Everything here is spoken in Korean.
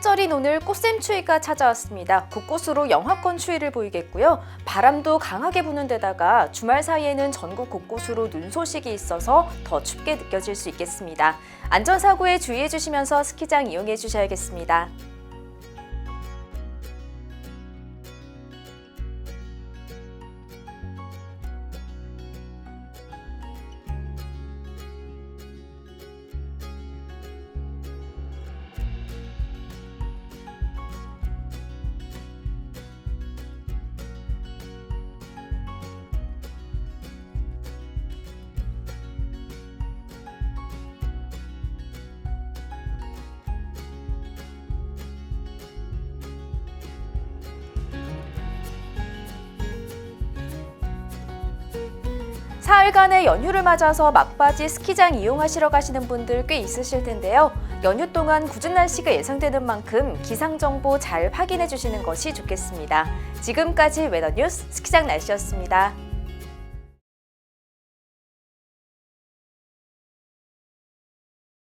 계절인 오늘 꽃샘추위가 찾아왔습니다. 곳곳으로 영하권 추위를 보이겠고요. 바람도 강하게 부는 데다가 주말 사이에는 전국 곳곳으로 눈 소식이 있어서 더 춥게 느껴질 수 있겠습니다. 안전사고에 주의해 주시면서 스키장 이용해 주셔야겠습니다. 사흘간의 연휴를 맞아서 막바지 스키장 이용하시러 가시는 분들 꽤 있으실 텐데요. 연휴 동안 궂은 날씨가 예상되는 만큼 기상 정보 잘 확인해 주시는 것이 좋겠습니다. 지금까지 웨더 뉴스 스키장 날씨였습니다.